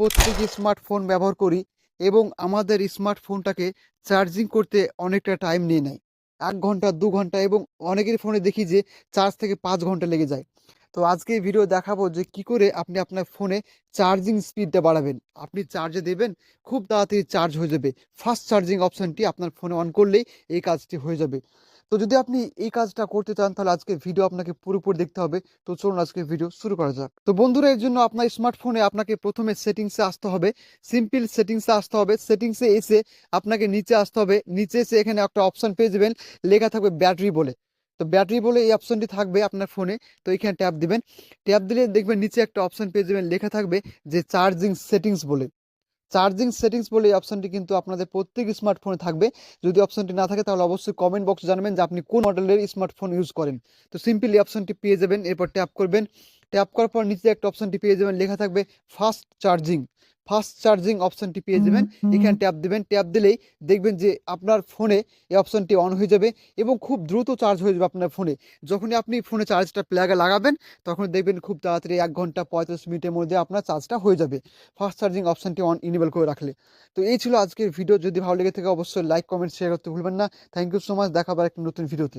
প্রত্যেকে স্মার্টফোন ব্যবহার করি এবং আমাদের স্মার্টফোনটাকে চার্জিং করতে অনেকটা টাইম নিয়ে নেয়। এক ঘণ্টা, দু ঘণ্টা এবং অনেকের ফোনে দেখি যে চার্জ থেকে পাঁচ ঘণ্টা লেগে যায়। তো আজকে ভিডিও দেখাবো যে কি করে আপনি আপনার ফোনে চার্জিং স্পিডটা বাড়াবেন। আপনি চার্জে দেবেন, খুব তাড়াতাড়ি চার্জ হয়ে যাবে। ফাস্ট চার্জিং অপশনটি আপনার ফোনে অন করলেই এই কাজটি হয়ে যাবে। তো যদি আপনি এই কাজটা করতে চান, তাহলে আজকে ভিডিও আপনাকে পুরোপুরি দেখতে হবে। তো চলুন আজকে ভিডিও শুরু করা যাক। তো বন্ধুরা, এর জন্য আপনার স্মার্টফোনে আপনাকে প্রথমে সেটিংসে আসতে হবে। সিম্পল সেটিংসে আসতে হবে। সেটিংসে এসে আপনাকে নিচে আসতে হবে। নিচে এসে এখানে একটা অপশন পেয়ে যাবেন, লেখা থাকবে ব্যাটারি বলে। তো ব্যাটারি বলে এই অপশনটি থাকবে আপনার ফোনে তো এখানে ট্যাপ দিবেন। ট্যাপ দিলে দেখবেন নিচে একটা অপশন পেয়ে যাবেন, লেখা থাকবে যে চার্জিং সেটিংস বলে। চার্জিং সেটিংস বলে এই অপশনটি কিন্তু আপনাদের প্রত্যেক স্মার্টফোনে থাকবে। যদি অপশনটি না থাকে, তাহলে অবশ্যই কমেন্ট বক্সে জানাবেন যে আপনি কোন মডেলের স্মার্টফোন ইউজ করেন। তো সিম্পলি অপশনটি পেয়ে যাবেন, এরপর ট্যাপ করবেন। ট্যাপ করার পর নিচে একটা অপশনটি পেয়ে যাবেন, লেখা থাকবে ফাস্ট চার্জিং ফাস্ট চার্জিং অপশনটি পেয়ে যাবেন। এখানে ট্যাপ দেবেন। ট্যাপ দিলেই দেখবেন যে আপনার ফোনে এই অপশনটি অন হয়ে যাবে এবং খুব দ্রুত চার্জ হয়ে যাবে আপনার ফোনে যখনই আপনি ফোনে চার্জটা প্লাগে লাগাবেন তখন দেখবেন খুব তাড়াতাড়ি এক ঘণ্টা পঁয়তাল্লিশ মিনিটের মধ্যে আপনার চার্জটা হয়ে যাবে। ফাস্ট চার্জিং অপশনটি অন ইনেবল করে রাখলে। তো এই ছিল আজকের ভিডিও যদি ভালো লেগে থাকে অবশ্যই লাইক কমেন্ট শেয়ার করতে ভুলবেন না। থ্যাংক ইউ সো মাচ দেখা আবার একটা নতুন ভিডিওতে